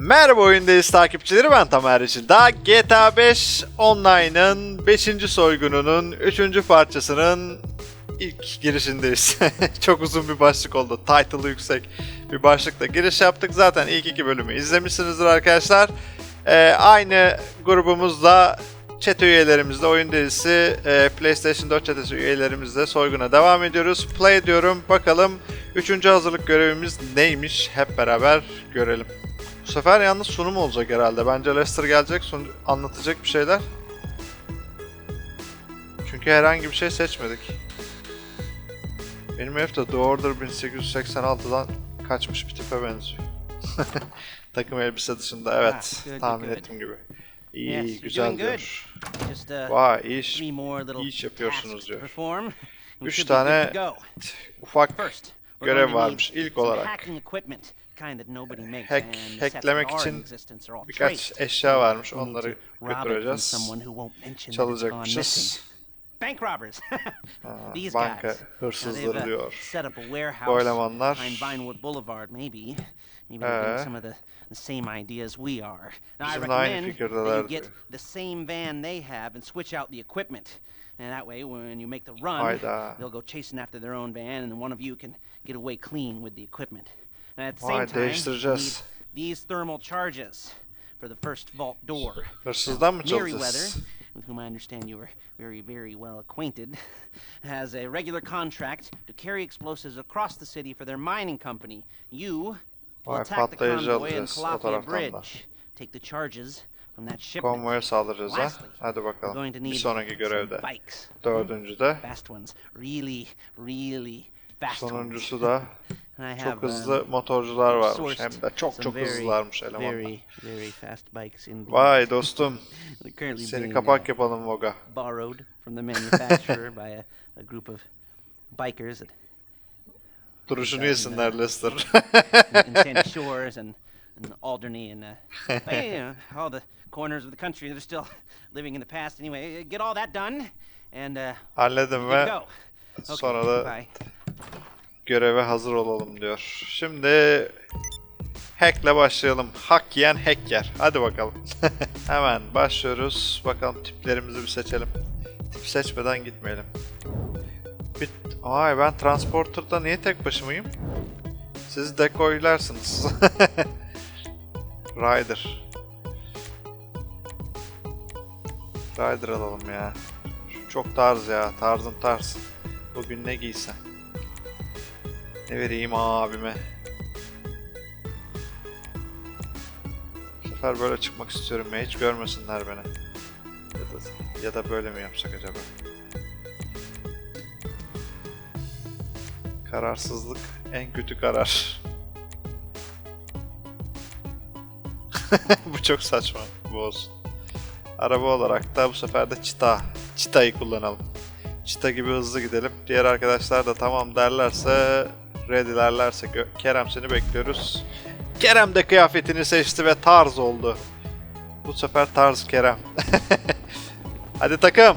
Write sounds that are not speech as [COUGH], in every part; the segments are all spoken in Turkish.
Merhaba oyundayız takipçileri ben Tamer Yeşil. Daha GTA 5 Online'ın 5. soygununun 3. parçasının ilk girişindeyiz. [LAUGHS] Çok uzun bir başlık oldu. Title'ı yüksek bir başlıkla giriş yaptık. Zaten ilk iki bölümü izlemişsinizdir arkadaşlar. Ee, aynı grubumuzla chat üyelerimizle oyun dizisi e, PlayStation 4 çetesi üyelerimizle soyguna devam ediyoruz. Play diyorum. Bakalım 3. hazırlık görevimiz neymiş? Hep beraber görelim. Bu sefer yalnız sunum olacak herhalde. Bence Lester gelecek, sun- anlatacak bir şeyler. Çünkü herhangi bir şey seçmedik. Benim herif de The Order 1886'dan kaçmış bir tipe benziyor. [LAUGHS] Takım elbise dışında evet. Ah, tahmin ettiğim gibi. İyi, Yes, güzel diyor. Uh, Vay iyi iş. iyi iş yapıyorsunuz diyor. [LAUGHS] Üç tane ufak görev varmış ilk olarak. Hacking equipment, kind that nobody makes, Hack- and the sets that hacklemek are in için existence are all birkaç traced. eşya varmış. We need Onları to rob it from götüreceğiz. someone who won't mention that it's gone Çalacakmışız. missing. Bank robbers. [LAUGHS] Ha, These banka guys. Now, they've, hırsızları uh, diyor. set up a Bu warehouse elemanlar behind Vinewood Boulevard, maybe. Maybe they're getting Ee? some of the, the same ideas we are. Now, I Bizimle aynı recommend that you fikirdeler get diyor. the same van they have and switch out the equipment. And that way, when you make the run, Hayda. they'll go chasing after their own van, and one of you can get away clean with the equipment. And at the Vay, same time, değiştireceğiz. need these thermal charges for the first vault door. Mı Merriweather, çalacağız? with whom I understand you are very, very well acquainted, [LAUGHS] has a regular contract to carry explosives across the city for their mining company. You will attack the convoy and Calafia. Bridge. Take the charges from that shipment. Konvoya saldıracağız ha. Lastly, Hadi We're bakalım. going to Bir need sonraki görevde. bikes. Dördüncüde. Fast ones. Really, really fast ones. Sonuncusu da And I have, çok hızlı um, motorcular varmış. Hem de çok çok hızlılarmış elemanlar. Vay [LAUGHS] dostum. Seni kapak uh, yapalım Voga. borrowed from the manufacturer [LAUGHS] by a, a group of bikers Duruşunu yesinler Lester. in Sandy [LAUGHS] Shores and, and Alderney and uh, but, you know, all the corners of the country that are still living in the past. Anyway, get all that done and uh, Halledin ve go. Okay, sonra da bye. Göreve hazır olalım diyor. Şimdi hackle başlayalım. Hak yiyen hack yer. Hadi bakalım. [LAUGHS] Hemen başlıyoruz. Bakalım tiplerimizi bir seçelim. Tip seçmeden gitmeyelim. Bir... Ay ben transporter'da niye tek başımayım? Siz dekoylarsınız. [LAUGHS] Rider. Rider alalım ya. Çok tarz ya. Tarzım tarz. Bugün ne giysem? Ne vereyim abime? Bu sefer böyle çıkmak istiyorum ya. Hiç görmesinler beni. Ya da, ya da böyle mi yapsak acaba? Kararsızlık en kötü karar. [LAUGHS] bu çok saçma. Bu olsun. Araba olarak da bu sefer de çita. Çitayı kullanalım. Çita gibi hızlı gidelim. Diğer arkadaşlar da tamam derlerse, ready'lerlerse Kerem seni bekliyoruz. Kerem de kıyafetini seçti ve tarz oldu. Bu sefer tarz Kerem. [LAUGHS] Hadi takım.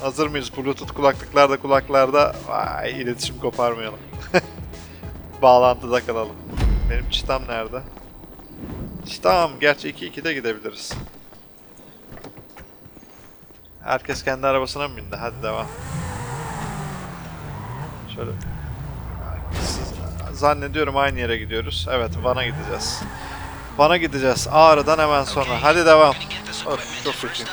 Hazır mıyız? Bluetooth kulaklıklarda kulaklarda. Vay iletişim koparmayalım. [LAUGHS] Bağlantıda kalalım. Benim çıtam nerede? Çıtam. Gerçi 2-2'de gidebiliriz. Herkes kendi arabasına mı bindi? Hadi devam. Şöyle. Zannediyorum aynı yere gidiyoruz. Evet, Van'a gideceğiz. Van'a gideceğiz. Ağrı'dan hemen sonra. Hadi devam. Of, çok kötü.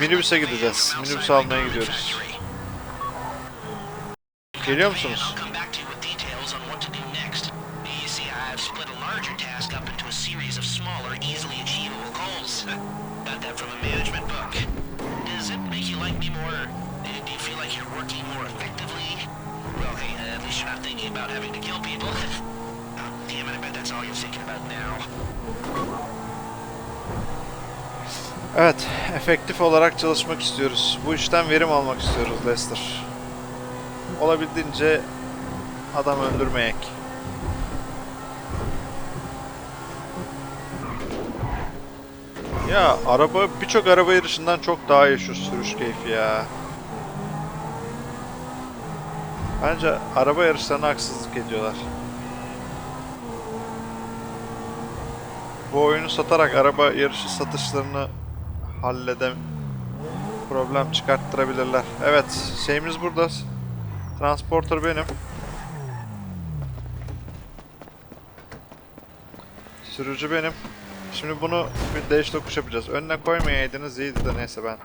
Minibüse gideceğiz. Minibüs almaya gidiyoruz. Geliyor musunuz? You're not thinking about having to kill people. damn it, I bet that's all you're thinking about now. Evet, efektif olarak çalışmak istiyoruz. Bu işten verim almak istiyoruz Lester. Olabildiğince adam öldürmeyek. Ya araba birçok araba yarışından çok daha iyi şu sürüş keyfi ya. Bence araba yarışlarına haksızlık ediyorlar. Bu oyunu satarak araba yarışı satışlarını halledem problem çıkarttırabilirler. Evet, şeyimiz burada. Transporter benim. Sürücü benim. Şimdi bunu bir değiş tokuş yapacağız. Önüne koymayaydınız iyiydi de neyse ben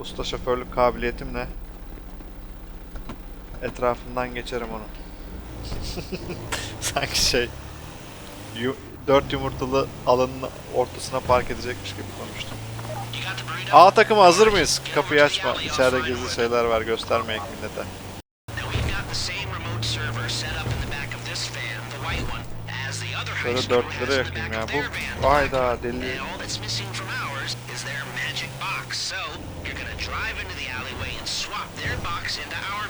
usta şoförlük kabiliyetimle etrafından geçerim onun. [LAUGHS] Sanki şey yu, dört yumurtalı alanın ortasına park edecekmiş gibi konuştum. A takımı hazır mıyız? Kapıyı açma. İçeride gizli şeyler var göstermeyek millete. Şöyle dörtlere yakayım ya. Bu hayda deli. Drive into the alleyway and swap their box into our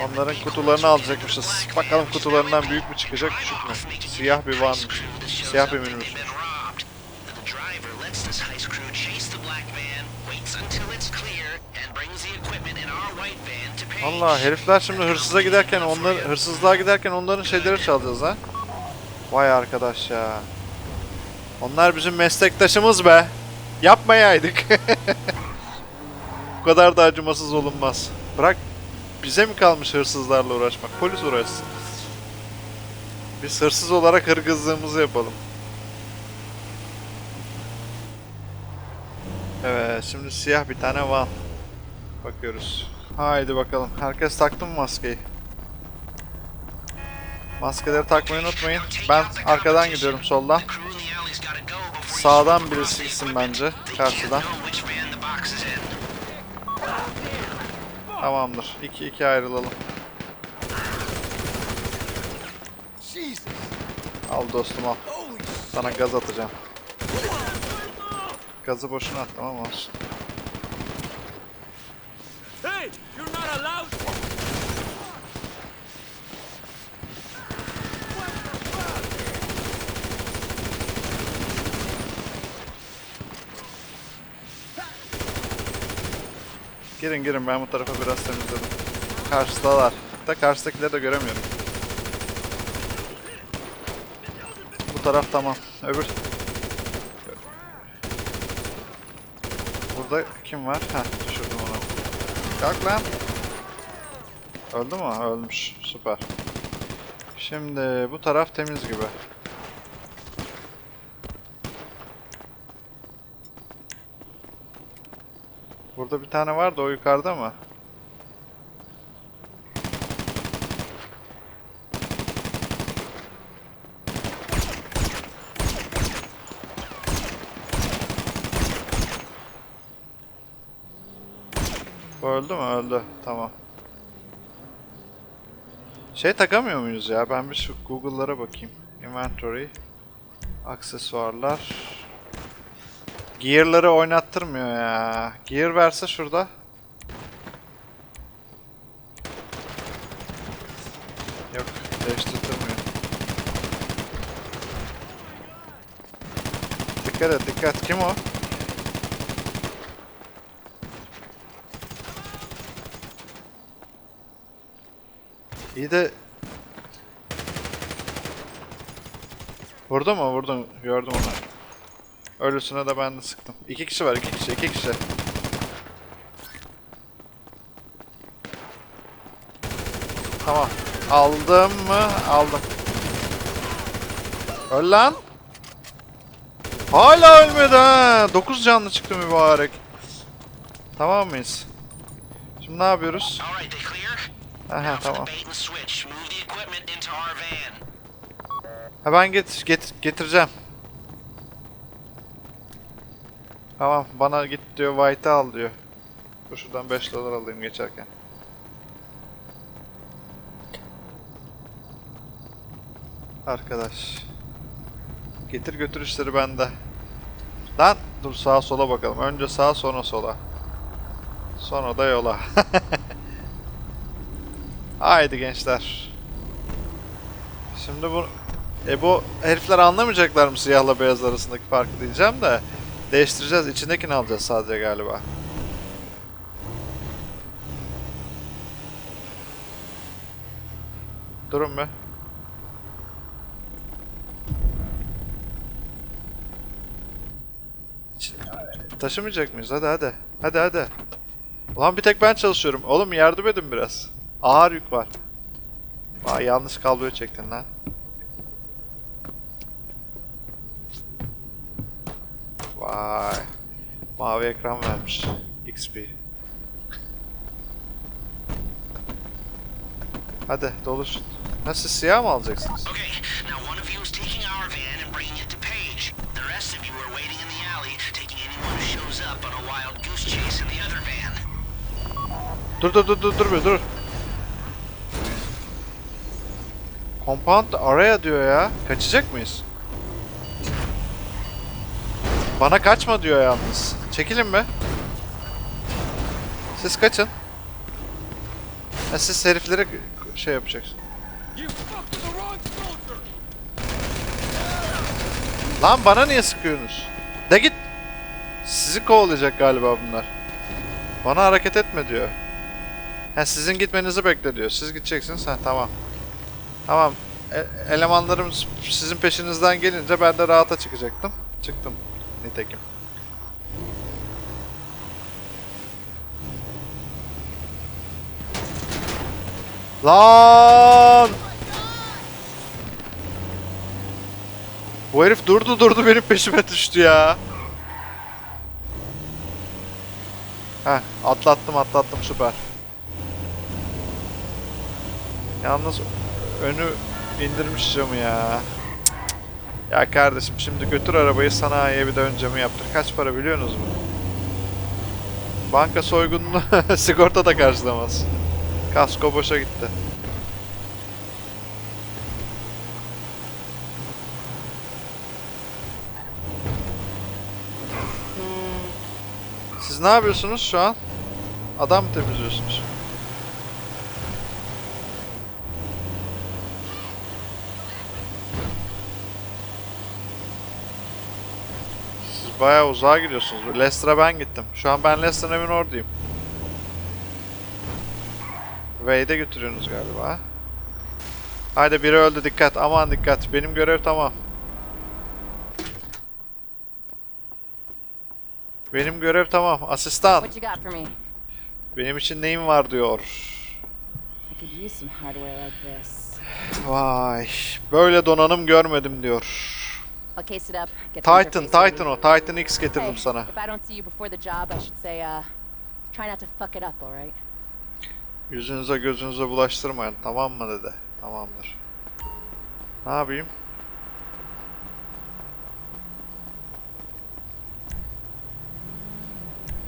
Onların kutularını alacakmışız. Bakalım van, kutularından büyük mü çıkacak, küçük mü? Siyah bir shows Siyah bir minibüs. van, van. Allah herifler şimdi hırsıza giderken onları hırsızlığa giderken onların şeyleri çalacağız ha. Vay arkadaş ya. Onlar bizim meslektaşımız be. Yapmayaydık. [LAUGHS] Bu kadar da acımasız olunmaz. Bırak bize mi kalmış hırsızlarla uğraşmak? Polis uğraşsın. Biz hırsız olarak hırgızlığımızı yapalım. Evet şimdi siyah bir tane van. Bakıyoruz. Haydi bakalım. Herkes taktı mı maskeyi? Maskeleri takmayı unutmayın. Ben arkadan gidiyorum soldan. Sağdan birisi gitsin bence. Karşıdan. know which van the box is in. Tamamdır. 2 2 ayrılalım. Al dostum al. Sana gaz atacağım. Gazı boşuna attım ama olsun. Girin girin ben bu tarafa biraz temizledim. Karşıdalar. Da karşıdakileri de göremiyorum. Bu taraf tamam. Öbür... Burada kim var? Heh düşürdüm onu. Kalk lan. Öldü mü? Ölmüş. Süper. Şimdi bu taraf temiz gibi. Burada bir tane var da o yukarıda mı? Öldü mü? Öldü. Tamam. Şey takamıyor muyuz ya? Ben bir şu Google'lara bakayım. Inventory. Aksesuarlar. Gear'ları oynattırmıyor ya. Gear verse şurada. Yok, değiştirmiyor. Dikkat et, dikkat. Kim o? İyi de... Vurdu mu? Vurdum. Gördüm onu. Ölüsüne de ben de sıktım. İki kişi var, iki kişi, iki kişi. Tamam. Aldım mı? Aldım. Öl lan. Hala ölmedi ha. 9 canlı çıktı mübarek. Tamam mıyız? Şimdi ne yapıyoruz? Aha tamam. Ha ben get, get, getireceğim. Tamam bana git diyor White'ı al diyor. Dur şuradan 5 dolar alayım geçerken. Arkadaş. Getir götür işleri bende. Lan dur sağa sola bakalım. Önce sağa sonra sola. Sonra da yola. [LAUGHS] Haydi gençler. Şimdi bu e bu herifler anlamayacaklar mı siyahla beyaz arasındaki farkı diyeceğim de Değiştireceğiz. İçindekini alacağız sadece galiba. Durun be. Taşımayacak mıyız? Hadi hadi. Hadi hadi. Ulan bir tek ben çalışıyorum. Oğlum yardım edin biraz. Ağır yük var. Aa yanlış kabloyu çektin lan. Vay. Mavi ekran vermiş. XP. Hadi doluşun. Nasıl siyah mı alacaksınız? Okay, now one of you is taking our van and bringing it to Page. The rest of you are waiting in the alley, taking anyone who shows up on a wild goose chase in the other van. Dur dur dur dur dur bir dur. Compound araya diyor ya. Kaçacak mıyız? Bana kaçma diyor yalnız. Çekilin be. Siz kaçın. Ha, siz herifleri şey yapacaksın. Lan bana niye sıkıyorsunuz? De git. Sizi kovalayacak galiba bunlar. Bana hareket etme diyor. Ha sizin gitmenizi bekle diyor. Siz gideceksiniz. Ha tamam. Tamam. E- elemanlarım sizin peşinizden gelince ben de rahata çıkacaktım. Çıktım. Nitekim. Lan! Bu herif durdu durdu benim peşime düştü ya. Heh atlattım atlattım süper. Yalnız önü indirmiş camı ya. Ya kardeşim şimdi götür arabayı sanayiye bir de ön camı yaptır. Kaç para biliyorsunuz mu? Banka soygununu [LAUGHS] sigorta da karşılamaz. Kasko boşa gitti. Siz ne yapıyorsunuz şu an? Adam mı temizliyorsunuz? Siz bayağı uzağa gidiyorsunuz. Leicester'a ben gittim. Şu an ben Leicester'ın evin oradayım. Wade'e götürüyorsunuz galiba. Haydi biri öldü dikkat aman dikkat. Benim görev tamam. Benim görev tamam. Asistan. Benim için neyim var diyor. Vay. Böyle donanım görmedim diyor. I'll case it up. Get the Titan, Titan o. Titan X Hey, getirdim sana. if I don't see you before the job, I should say, uh, try not to fuck it up, alright? Yüzünüze gözünüze bulaştırmayın. Tamam mı dedi. Tamamdır. Ne yapayım?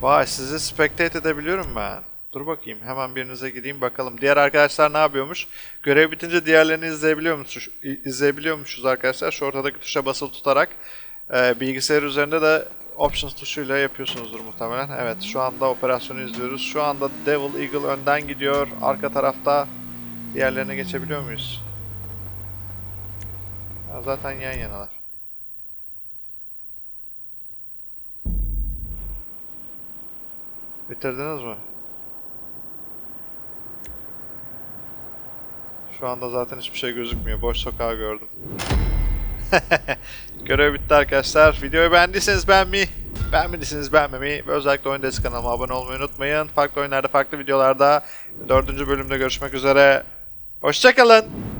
Vay sizi spectate edebiliyorum ben. Dur bakayım hemen birinize gideyim bakalım. Diğer arkadaşlar ne yapıyormuş? Görev bitince diğerlerini izleyebiliyormuşuz, izleyebiliyormuşuz arkadaşlar. Şu ortadaki tuşa basılı tutarak e, bilgisayar üzerinde de Options tuşuyla yapıyorsunuzdur muhtemelen. Evet şu anda operasyonu izliyoruz. Şu anda Devil Eagle önden gidiyor. Arka tarafta diğerlerine geçebiliyor muyuz? Zaten yan yanalar. Bitirdiniz mi? Şu anda zaten hiçbir şey gözükmüyor. Boş sokağı gördüm. [LAUGHS] Görev bitti arkadaşlar. Videoyu beğendiyseniz beğenmeyi, beğenmediyseniz beğenmemeyi ve özellikle Oyun Desk kanalıma abone olmayı unutmayın. Farklı oyunlarda, farklı videolarda dördüncü bölümde görüşmek üzere. Hoşçakalın.